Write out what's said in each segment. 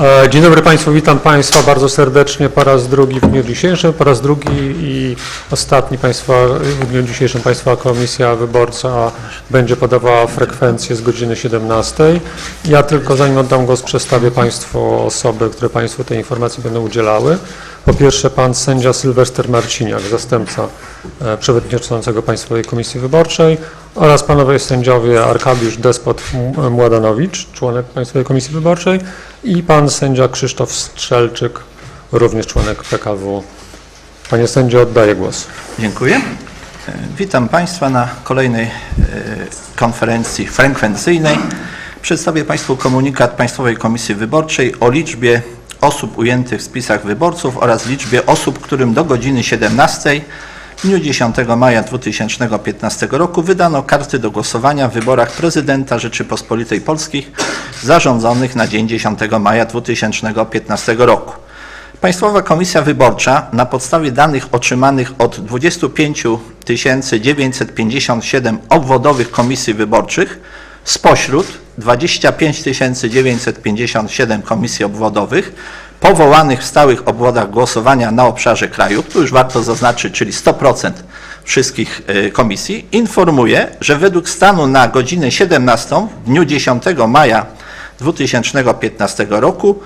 E, Dzień dobry Państwu, witam Państwa bardzo serdecznie po raz drugi w dniu dzisiejszym, po raz drugi i ostatni Państwa, w dniu dzisiejszym Państwa Komisja Wyborcza będzie podawała frekwencję z godziny 17. Ja tylko zanim oddam głos przedstawię Państwu osoby, które Państwu tej informacji będą udzielały. Po pierwsze Pan sędzia Sylwester Marciniak, zastępca e, przewodniczącego Państwowej Komisji Wyborczej oraz panowie sędziowie Arkadiusz Despot Mładanowicz, członek Państwowej Komisji Wyborczej i pan sędzia Krzysztof Strzelczyk, również członek PKW. Panie sędzio, oddaję głos. Dziękuję. Witam Państwa na kolejnej e, konferencji frekwencyjnej. Przedstawię Państwu komunikat Państwowej Komisji Wyborczej o liczbie osób ujętych w spisach wyborców oraz liczbie osób, którym do godziny 17 w dniu 10 maja 2015 roku wydano karty do głosowania w wyborach prezydenta Rzeczypospolitej Polskiej zarządzonych na dzień 10 maja 2015 roku. Państwowa Komisja Wyborcza na podstawie danych otrzymanych od 25 957 obwodowych komisji wyborczych spośród 25 957 komisji obwodowych powołanych w stałych obwodach głosowania na obszarze kraju, tu już warto zaznaczyć, czyli 100% wszystkich y, komisji, informuje, że według stanu na godzinę 17 w dniu 10 maja 2015 roku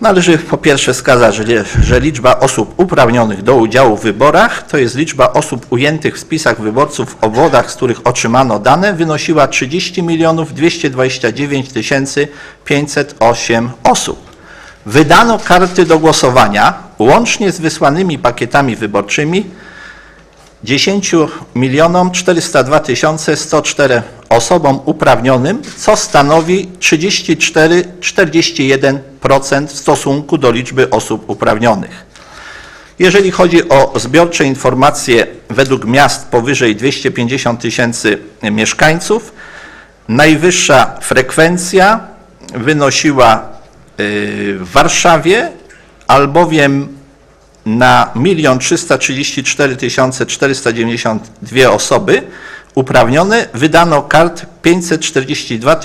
Należy po pierwsze wskazać, że, liczba osób uprawnionych do udziału w wyborach, to jest liczba osób ujętych w spisach wyborców w obwodach, z których otrzymano dane, wynosiła 30 milionów 229 508 osób. Wydano karty do głosowania łącznie z wysłanymi pakietami wyborczymi 10 milionom 402 104 osobom uprawnionym, co stanowi 34,41% w stosunku do liczby osób uprawnionych. Jeżeli chodzi o zbiorcze informacje według miast powyżej 250 tysięcy mieszkańców, najwyższa frekwencja wynosiła w Warszawie, albowiem na 1 334 492 osoby uprawnione wydano kart 542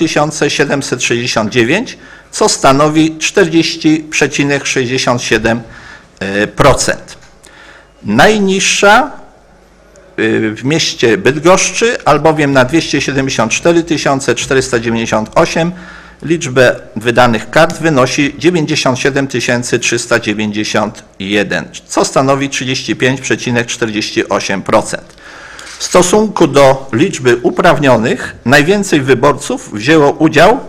769, co stanowi 40,67%. Najniższa y, w mieście Bydgoszczy, albowiem na 274 498 liczbę wydanych kart wynosi 97 391, co stanowi 35,48%. W stosunku do liczby uprawnionych najwięcej wyborców wzięło udział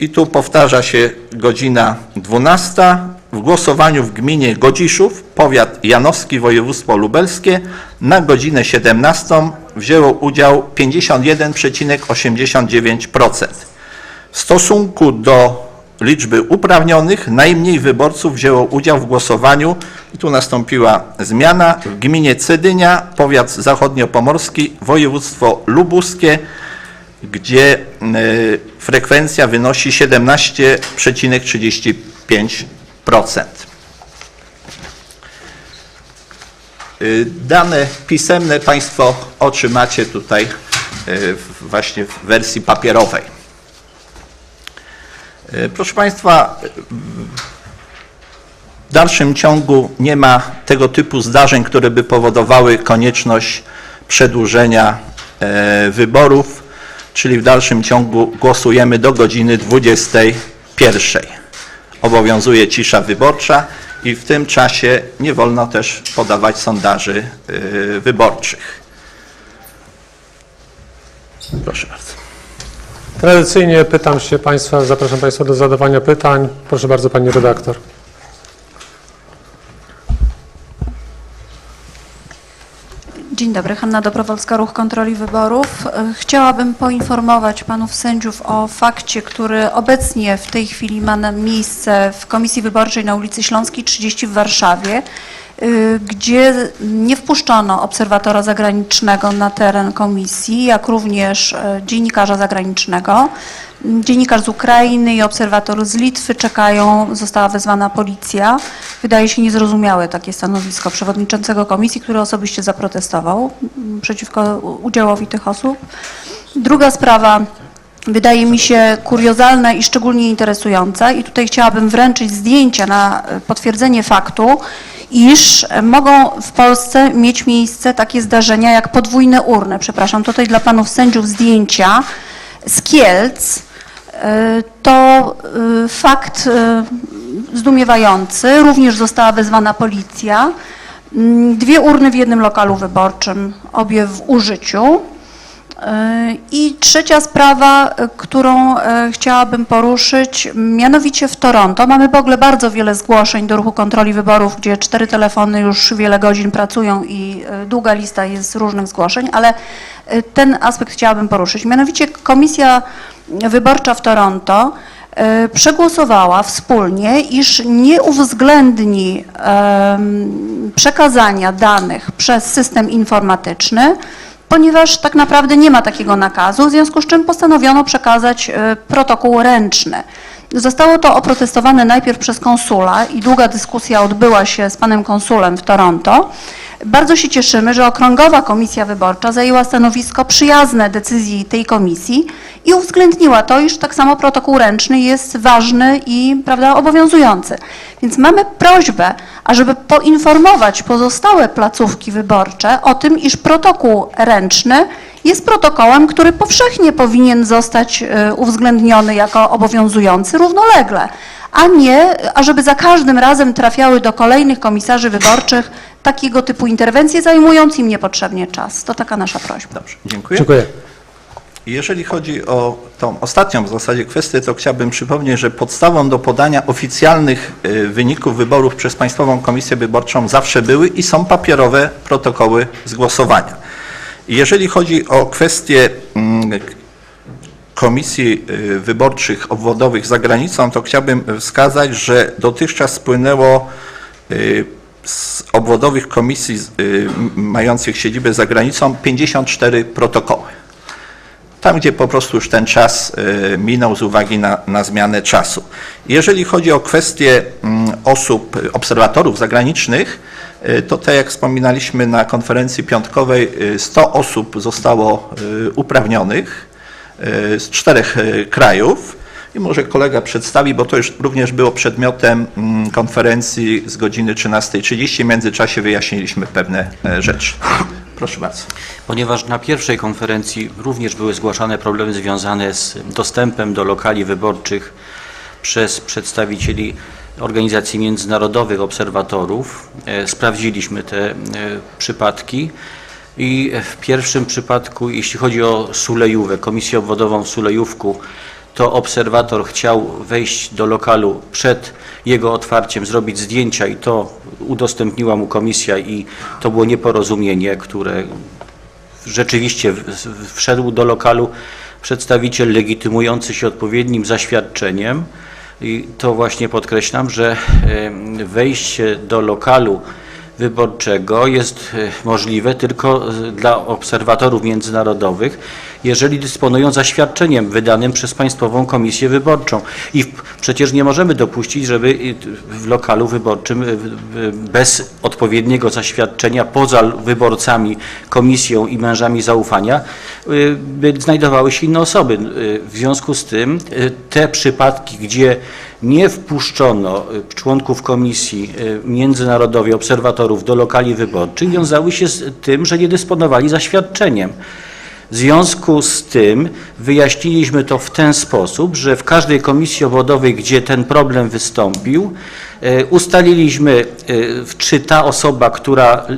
i tu powtarza się godzina 12 w głosowaniu w gminie Godziszów, powiat janowski, województwo lubelskie. Na godzinę 17 wzięło udział 51,89%. W stosunku do liczby uprawnionych najmniej wyborców wzięło udział w głosowaniu i tu nastąpiła zmiana w gminie Cedynia, powiat zachodniopomorski, województwo lubuskie, gdzie y, frekwencja wynosi 17,35%. Y, Dane pisemne Państwo otrzymacie tutaj w- właśnie w wersji papierowej. Y, Proszę Państwa, w dalszym ciągu nie ma tego typu zdarzeń, które by powodowały konieczność przedłużenia e, wyborów, czyli w dalszym ciągu głosujemy do godziny 21. Obowiązuje cisza wyborcza i w tym czasie nie wolno też podawać sondaży e, wyborczych. Proszę bardzo. Tradycyjnie pytam się Państwa, zapraszam Państwa do zadawania pytań. Proszę bardzo Pani redaktor. Dzień dobry, Hanna Dobrowolska, Ruch Kontroli Wyborów. Chciałabym poinformować panów sędziów o fakcie, który obecnie w tej chwili ma miejsce w Komisji Wyborczej na ulicy Śląskiej 30 w Warszawie, gdzie nie wpuszczono obserwatora zagranicznego na teren komisji, jak również e, dziennikarza zagranicznego. Dziennikarz z Ukrainy i obserwator z Litwy czekają, została wezwana policja. Wydaje się niezrozumiałe takie stanowisko przewodniczącego komisji, który osobiście zaprotestował mm, przeciwko udziałowi tych osób. Druga sprawa wydaje mi się kuriozalna i szczególnie interesująca i tutaj chciałabym wręczyć zdjęcia na e, potwierdzenie faktu, iż mogą w Polsce mieć miejsce takie zdarzenia jak podwójne urny. Przepraszam, tutaj dla panów sędziów zdjęcia z Kielc. E, To e, fakt e, zdumiewający. Również została wezwana policja. Mm, Dwie urny w jednym lokalu wyborczym, obie w użyciu. E, I trzecia sprawa, e, którą e, chciałabym poruszyć, mianowicie w Toronto. Mamy w ogóle bardzo wiele zgłoszeń do ruchu kontroli wyborów, gdzie cztery telefony już wiele godzin pracują i długa lista jest różnych zgłoszeń, ale ten aspekt chciałabym poruszyć. Mianowicie Komisja Wyborcza w Toronto przegłosowała wspólnie, iż nie uwzględni przekazania danych przez system informatyczny, ponieważ tak naprawdę nie ma takiego nakazu, w związku z czym postanowiono przekazać e, protokół ręczny. Zostało to oprotestowane najpierw przez konsula i długa dyskusja odbyła się z panem konsulem w Toronto. Bardzo się cieszymy, że Okręgowa Komisja Wyborcza zajęła stanowisko przyjazne decyzji tej komisji i uwzględniła to, iż tak samo protokół ręczny jest ważny i prawda, obowiązujący. Więc mamy prośbę, ażeby poinformować pozostałe placówki wyborcze o tym, iż protokół ręczny jest protokołem, który powszechnie powinien zostać e, uwzględniony jako obowiązujący równolegle, a nie, ażeby za każdym razem trafiały do kolejnych komisarzy wyborczych takiego typu interwencje, zajmując im niepotrzebnie czas. To taka nasza prośba. Dobrze, dziękuję. Dziękuję. Jeżeli chodzi o tą ostatnią w zasadzie kwestię, to chciałbym przypomnieć, że podstawą do podania oficjalnych y, wyników wyborów przez Państwową Komisję Wyborczą zawsze były i są papierowe protokoły z głosowania. Jeżeli chodzi o kwestie mm, komisji y, wyborczych obwodowych za granicą, to chciałbym wskazać, że dotychczas spłynęło y, z obwodowych komisji y, mających siedzibę za granicą 54 protokoły. Tam, gdzie po prostu już ten czas minął z uwagi na, na zmianę czasu. Jeżeli chodzi o kwestie mm, osób, obserwatorów zagranicznych, to tak jak wspominaliśmy na konferencji piątkowej, y, 100 osób zostało y, uprawnionych z czterech krajów. I może kolega przedstawi, bo to już również było przedmiotem mm, konferencji z godziny 13.30. W międzyczasie wyjaśniliśmy pewne e, rzeczy. Proszę bardzo. Ponieważ na pierwszej konferencji również były zgłaszane problemy związane z dostępem do lokali wyborczych przez przedstawicieli organizacji międzynarodowych, obserwatorów, e, sprawdziliśmy te e, przypadki. I w pierwszym przypadku, jeśli chodzi o Sulejówę, Komisję Obwodową w Sulejówku, to obserwator chciał wejść do lokalu przed jego otwarciem, zrobić zdjęcia i to udostępniła mu komisja i to było nieporozumienie, które rzeczywiście wszedł do lokalu przedstawiciel legitymujący się odpowiednim zaświadczeniem i to właśnie podkreślam, że wejście do lokalu wyborczego jest e, możliwe tylko e, dla obserwatorów międzynarodowych, jeżeli dysponują zaświadczeniem wydanym przez Państwową Komisję Wyborczą. I przecież nie możemy dopuścić, żeby w lokalu wyborczym e, bez odpowiedniego zaświadczenia poza wyborcami, komisją i mężami zaufania by znajdowały się inne osoby. W związku z tym te przypadki, gdzie nie wpuszczono y, członków komisji y, międzynarodowej, obserwatorów do lokali wyborczych, wiązały się z tym, że nie dysponowali zaświadczeniem. W związku z tym wyjaśniliśmy to w ten sposób, że w każdej komisji obwodowej, gdzie ten problem wystąpił, ustaliliśmy, e, czy ta osoba, która e,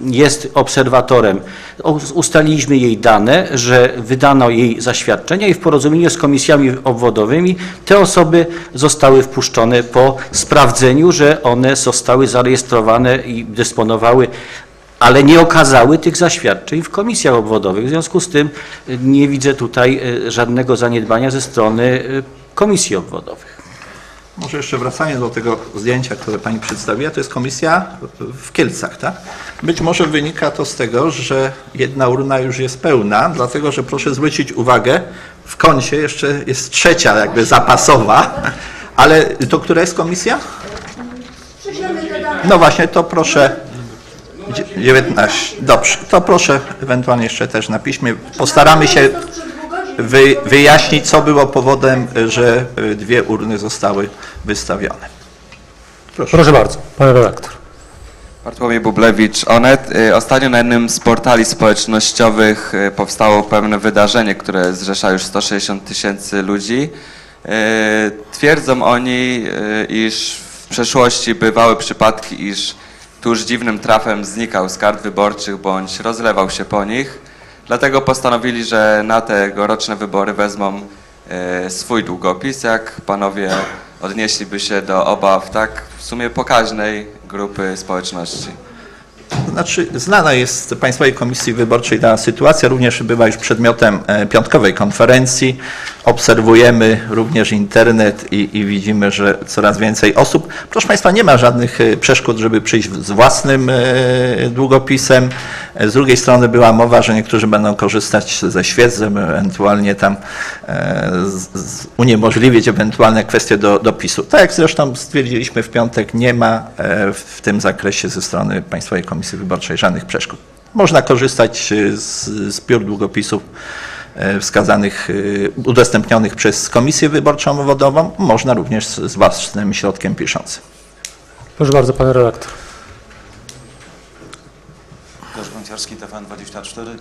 jest obserwatorem, ustaliliśmy jej dane, że wydano jej zaświadczenia i w porozumieniu z komisjami obwodowymi te osoby zostały wpuszczone po sprawdzeniu, że one zostały zarejestrowane i dysponowały ale nie okazały tych zaświadczeń w komisjach obwodowych. W związku z tym nie widzę tutaj żadnego zaniedbania ze strony komisji obwodowych. Może jeszcze wracając do tego zdjęcia, które Pani przedstawiła, to jest komisja w Kielcach, tak? Być może wynika to z tego, że jedna urna już jest pełna, dlatego że proszę zwrócić uwagę, w kącie jeszcze jest trzecia jakby zapasowa, ale to która jest komisja? No właśnie, to proszę. Dzie- 19. Dobrze, to proszę ewentualnie jeszcze też na piśmie. Postaramy się. Wy, wyjaśnić, co było powodem, że y, dwie urny zostały wystawione. Proszę bardzo, pan redaktor. Bartłomiej Bublewicz, Onet. Y, Ostatnio na jednym z portali społecznościowych y, powstało pewne wydarzenie, które zrzesza już 160 tysięcy ludzi. Twierdzą oni, iż w przeszłości bywały przypadki, iż tuż dziwnym trafem znikał z kart wyborczych bądź rozlewał się po nich. Dlatego postanowili, że na te wybory wezmą y, swój długopis. Jak panowie odnieśliby się do obaw tak w sumie pokaźnej grupy społeczności? Znaczy, znana jest Państwowej Komisji Wyborczej ta sytuacja, również była już przedmiotem e, piątkowej konferencji. Obserwujemy również internet i, i widzimy, że coraz więcej osób. Proszę Państwa, nie ma żadnych e, przeszkód, żeby przyjść z własnym e, długopisem. E, Z drugiej strony była mowa, że niektórzy będą korzystać ze świec, żeby ewentualnie tam z, z uniemożliwić ewentualne kwestie do, dopisu. Tak jak zresztą stwierdziliśmy w piątek, nie ma w, tym zakresie ze strony Państwowej Komisji Wyborczej żadnych przeszkód. Można korzystać z, z długopisów wskazanych, e, udostępnionych przez Komisję Wyborczą Obwodową, można również z, z własnym środkiem piszącym. Proszę bardzo, pan redaktor. Łukasz Gąciarski, TVN24.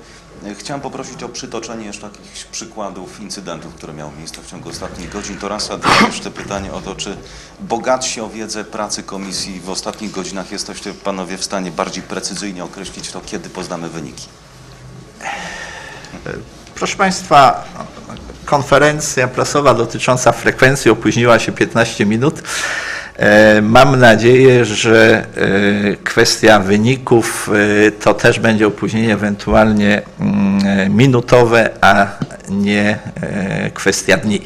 Chciałem poprosić o przytoczenie jeszcze jakichś przykładów incydentów, które miały miejsce w ciągu ostatnich godzin. To raz, a dwa jeszcze pytanie o to, czy bogatsi o wiedzę pracy komisji w ostatnich godzinach jesteście panowie w stanie bardziej precyzyjnie określić to, kiedy poznamy wyniki? Proszę Państwa, konferencja prasowa dotycząca frekwencji opóźniła się 15 minut. E, Mam nadzieję, że e, kwestia wyników e, to też będzie opóźnienie ewentualnie mm, minutowe, a nie kwestia dni.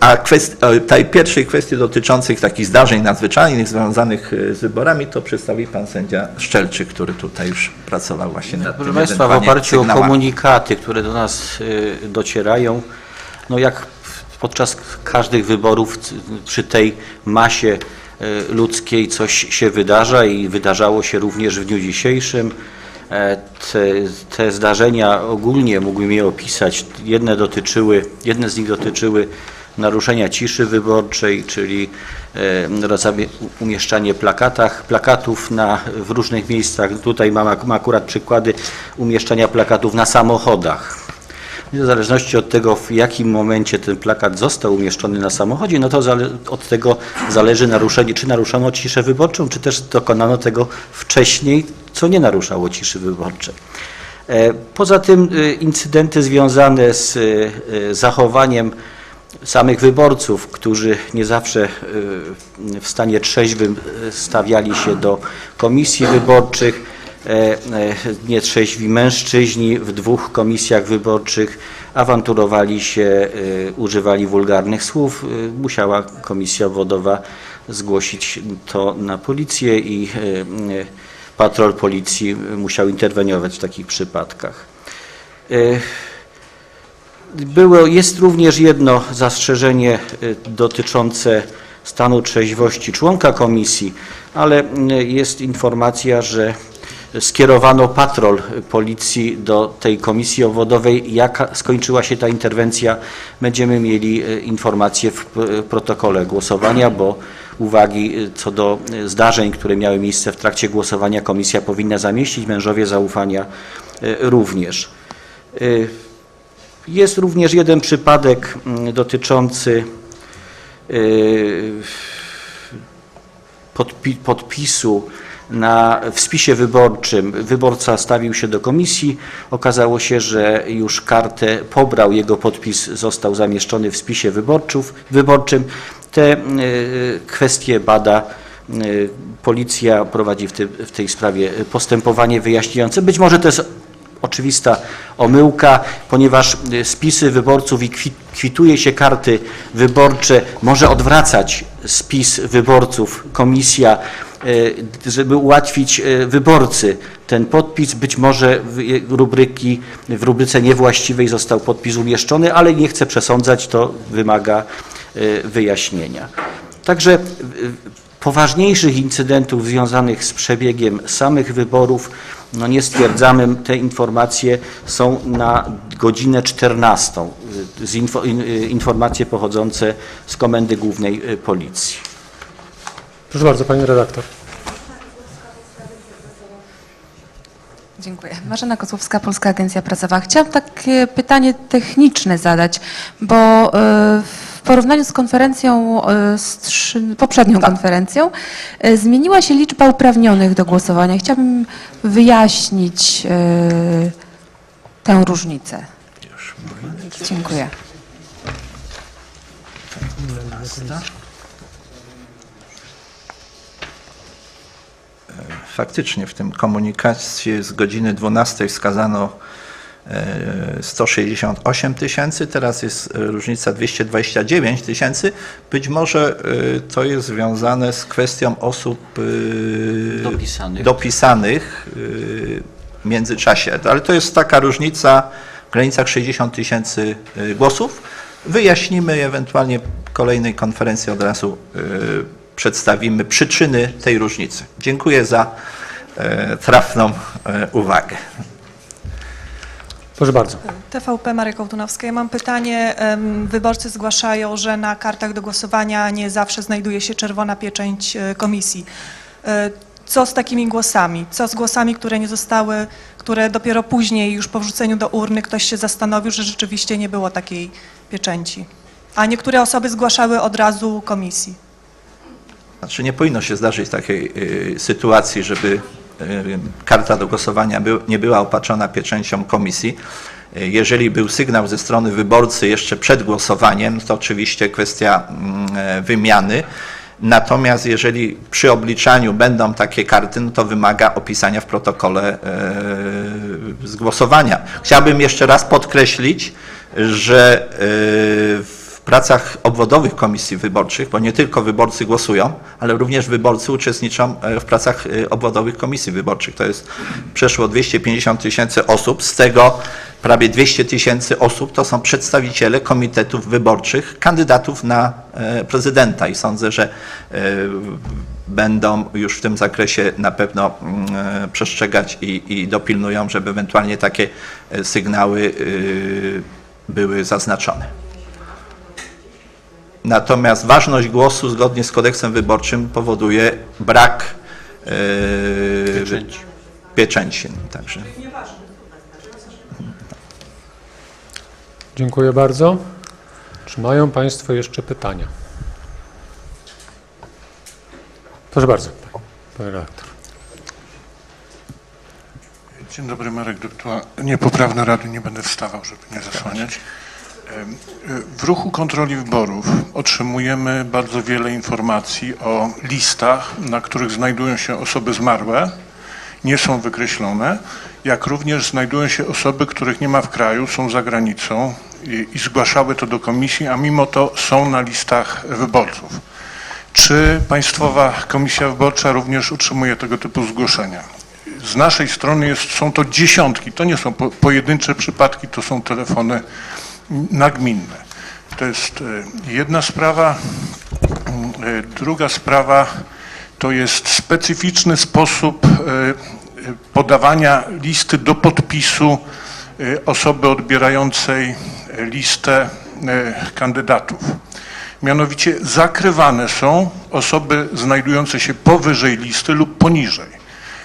A kwest, o tej pierwszej kwestii dotyczących takich zdarzeń nadzwyczajnych związanych e, z wyborami, to przedstawi pan sędzia Szczelczyk, który tutaj już pracował właśnie nad Proszę tym Państwa, w oparciu o sygnałami. komunikaty, które do nas y, docierają, no jak podczas każdych wyborów przy tej masie y, ludzkiej coś się wydarza i wydarzało się również w dniu dzisiejszym. E, Te, te zdarzenia ogólnie mógłbym je opisać. Jedne dotyczyły, jedne z nich dotyczyły naruszenia ciszy wyborczej, czyli e, umieszczanie plakatach, plakatów na, w różnych miejscach. Tutaj mam, ak- mam akurat przykłady umieszczania plakatów na samochodach. W zależności od tego, w jakim momencie ten plakat został umieszczony na samochodzie, no to od tego zależy naruszenie, czy naruszono ciszę wyborczą, czy też dokonano tego wcześniej, co nie naruszało ciszy wyborczej. E, Poza tym y, incydenty związane z zachowaniem samych wyborców, którzy nie zawsze y, w stanie trzeźwym y, stawiali się do komisji wyborczych, e, e, nietrzeźwi mężczyźni w dwóch komisjach wyborczych awanturowali się, używali wulgarnych słów. Musiała komisja obwodowa zgłosić to na policję i patrol policji musiał interweniować w takich przypadkach. Było, jest również jedno zastrzeżenie y, dotyczące stanu trzeźwości członka komisji, ale y, jest informacja, że skierowano patrol policji do tej komisji obwodowej. Jak skończyła się ta interwencja, będziemy mieli y, informację w protokole głosowania, bo uwagi co do zdarzeń, które miały miejsce w trakcie głosowania komisja powinna zamieścić, mężowie zaufania również. Jest również jeden przypadek mm, dotyczący y, podpi- podpisu na, w spisie wyborczym. Wyborca stawił się do komisji. Okazało się, że już kartę pobrał, jego podpis został zamieszczony w spisie wyborczym. Te y, kwestie bada y, policja prowadzi w tej sprawie postępowanie wyjaśniające. Być może to jest oczywista omyłka, ponieważ y, spisy wyborców i kwi- kwituje się karty wyborcze, może odwracać spis wyborców komisja, y, żeby ułatwić y, wyborcy ten podpis. Być może w rubryki, w rubryce niewłaściwej został podpis umieszczony, ale nie chcę przesądzać, to wymaga wyjaśnienia. Także poważniejszych incydentów związanych z przebiegiem samych wyborów no nie stwierdzamy, te informacje są na godzinę 14. y, Z info, in- informacje pochodzące z Komendy Głównej Policji. Proszę bardzo, pani redaktor. Dziękuję. Marzena Kozłowska, Polska Agencja Prasowa. Chciałam takie pytanie techniczne zadać, bo e, w porównaniu z konferencją, e, z poprzednią konferencją, e, zmieniła się liczba uprawnionych do głosowania. Chciałabym wyjaśnić tę różnicę. Dziękuję. Faktycznie w tym komunikacie z godziny 12 wskazano e, 168 tysięcy, teraz jest e, różnica 229 tysięcy. Być może e, to jest związane z kwestią osób e, Dopisanych. dopisanych e, w międzyczasie, ale to jest taka różnica w granicach 60 tysięcy e, głosów. Wyjaśnimy ewentualnie kolejnej konferencji od razu e, przedstawimy przyczyny tej różnicy. Dziękuję za e, trafną e, uwagę. Proszę bardzo. TVP Marek Kołtunowska. Ja mam pytanie. Wyborcy zgłaszają, że na kartach do głosowania nie zawsze znajduje się czerwona pieczęć e, komisji. Co z takimi głosami? Co z głosami, które nie zostały, które dopiero później, już po wrzuceniu do urny, ktoś się zastanowił, że rzeczywiście nie było takiej pieczęci? A niektóre osoby zgłaszały od razu komisji. Znaczy nie powinno się zdarzyć takiej y, sytuacji, żeby y, karta do głosowania nie była opatrzona pieczęcią komisji. Y, Jeżeli był sygnał ze strony wyborcy jeszcze przed głosowaniem, to oczywiście kwestia mm, e, wymiany. Natomiast jeżeli przy obliczaniu będą takie karty, no to wymaga opisania w protokole e, z głosowania. Chciałbym jeszcze raz podkreślić, że e, w pracach obwodowych komisji wyborczych, bo nie tylko wyborcy głosują, ale również wyborcy uczestniczą e, w pracach e, obwodowych komisji wyborczych. To jest przeszło 250 tysięcy osób, z tego prawie 200 tysięcy osób to są przedstawiciele komitetów wyborczych kandydatów na e, prezydenta i sądzę, że będą już w tym zakresie na pewno mm, przestrzegać i, i dopilnują, żeby ewentualnie takie sygnały e, były zaznaczone. Natomiast ważność głosu zgodnie z kodeksem wyborczym powoduje brak e, Pieczęci. pieczęci. Także. Dziękuję bardzo. Czy mają Państwo jeszcze pytania? Proszę bardzo, Panie redaktor. Dzień dobry, Marek Duptua. Niepoprawne rady, nie będę wstawał, żeby nie zasłaniać. W ruchu kontroli wyborów otrzymujemy bardzo wiele informacji o listach, na których znajdują się osoby zmarłe, nie są wykreślone, jak również znajdują się osoby, których nie ma w kraju, są za granicą i, i zgłaszały to do komisji, a mimo to są na listach wyborców. Czy Państwowa Komisja Wyborcza również otrzymuje tego typu zgłoszenia? Z naszej strony jest, są to dziesiątki, to nie są po, pojedyncze przypadki, to są telefony nagminne. To jest e, jedna sprawa. E, Druga sprawa to jest specyficzny sposób e, podawania listy do podpisu osoby odbierającej listę kandydatów. Mianowicie zakrywane są osoby znajdujące się powyżej listy lub poniżej.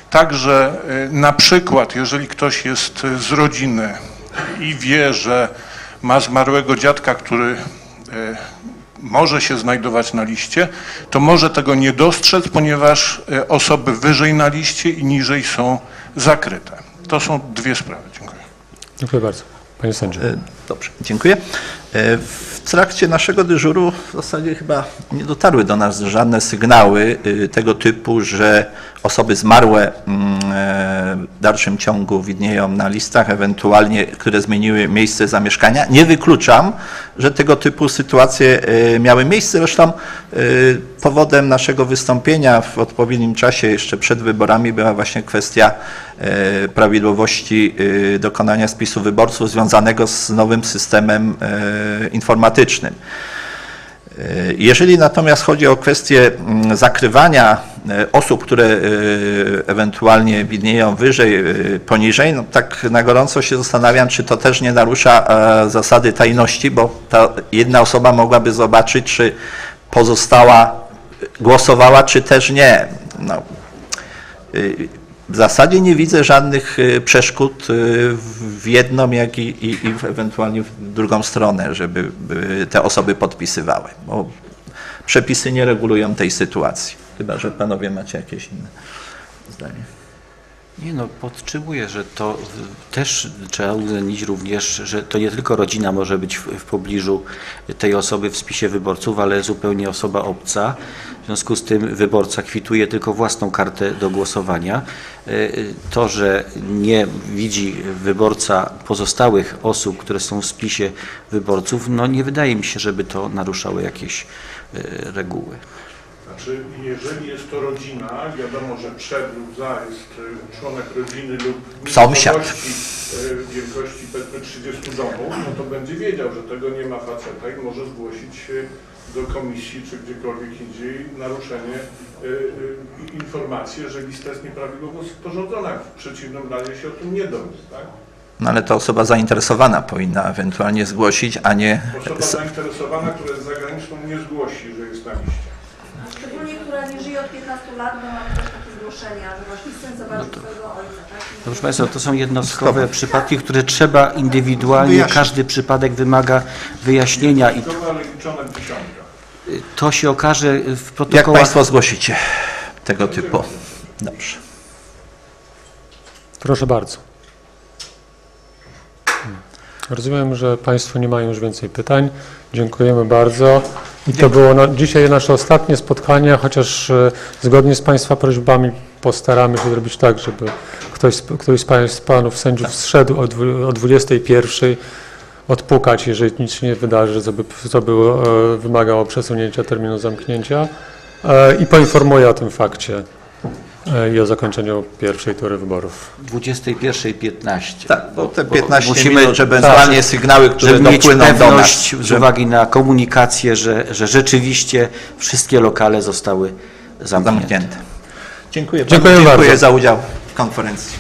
Także na przykład, jeżeli ktoś jest z rodziny i wie, że ma zmarłego dziadka, który y, może się znajdować na liście, to może tego nie dostrzec, ponieważ y, osoby wyżej na liście i niżej są zakryte. To są dwie sprawy. Dziękuję. Dziękuję bardzo. Panie sędzio. E, Dobrze, dziękuję. E, W trakcie naszego dyżuru w zasadzie chyba nie dotarły do nas żadne sygnały y, tego typu, że osoby zmarłe mm, e, w dalszym ciągu widnieją na listach, ewentualnie które zmieniły miejsce zamieszkania. Nie wykluczam, że tego typu sytuacje e, miały miejsce. Zresztą e, powodem naszego wystąpienia w odpowiednim czasie, jeszcze przed wyborami, była właśnie kwestia e, prawidłowości e, dokonania spisu wyborców związanego z nowym systemem e, informatycznym. E, Jeżeli natomiast chodzi o kwestię mm, zakrywania e, osób, które e, ewentualnie widnieją wyżej, e, poniżej, no tak na gorąco się zastanawiam, czy to też nie narusza e, zasady tajności, bo ta jedna osoba mogłaby zobaczyć, czy pozostała głosowała, czy też nie. No, y, w zasadzie nie widzę żadnych y, przeszkód y, w jedną, jak i, i, i w- ewentualnie w drugą stronę, żeby by te osoby podpisywały, bo przepisy nie regulują tej sytuacji. Chyba, że panowie macie jakieś inne zdanie. Nie no, podtrzymuję, że to w- też trzeba uwzględnić również, że to nie tylko rodzina może być w, w pobliżu tej osoby w spisie wyborców, ale zupełnie osoba obca. W związku z tym wyborca kwituje tylko własną kartę do głosowania. Y, y, To, że nie widzi wyborca pozostałych osób, które są w spisie wyborców, no nie wydaje mi się, żeby to naruszało jakieś y, reguły. Znaczy, jeżeli jest to rodzina, wiadomo, że przed lub za jest y, członek rodziny lub Sąsiad. wielkości, y, wielkości powiedzmy 30 domów, no to będzie wiedział, że tego nie ma faceta i może zgłosić y, do komisji czy gdziekolwiek indziej naruszenie y, y, informacji, że lista jest nieprawidłowo sporządzona. W przeciwnym razie się o tym nie dowie, tak? No ale to osoba zainteresowana powinna ewentualnie zgłosić, a nie... Osoba zainteresowana, która jest zagraniczną, nie zgłosi, że jest na liście. Szczególnie, która nie żyje od 15 lat, bo mamy też takie zgłoszenia, że właśnie syn zobaczył swojego ojca, tak? Proszę Państwa, to są jednostkowe przypadki, które trzeba indywidualnie, Wyjaśnić. każdy przypadek wymaga wyjaśnienia i To się okaże w Jak protokołach. państwo zgłosicie tego typu? Dobrze. Proszę bardzo. Rozumiem, że Państwo nie mają już więcej pytań. Dziękujemy bardzo. I to było na, dzisiaj nasze ostatnie spotkanie, chociaż e, zgodnie z Państwa prośbami postaramy się zrobić tak, żeby ktoś, któryś z Państw, Panów sędziów zszedł o, o 21 odpukać, jeżeli nic się nie wydarzy, co by, co by e, wymagało przesunięcia terminu zamknięcia. E, i poinformuję o tym fakcie i o zakończeniu pierwszej tury wyborów. 21.15. Tak, bo te 15 musimy- minut, żeby ewentualnie sygnały, które żeby mieć dopłyną do nas. pewność z uwagi na komunikację, że, że rzeczywiście wszystkie lokale zostały zamknięte. zamknięte. Dziękuję Dziękuję dziękuję bardzo. za udział w konferencji.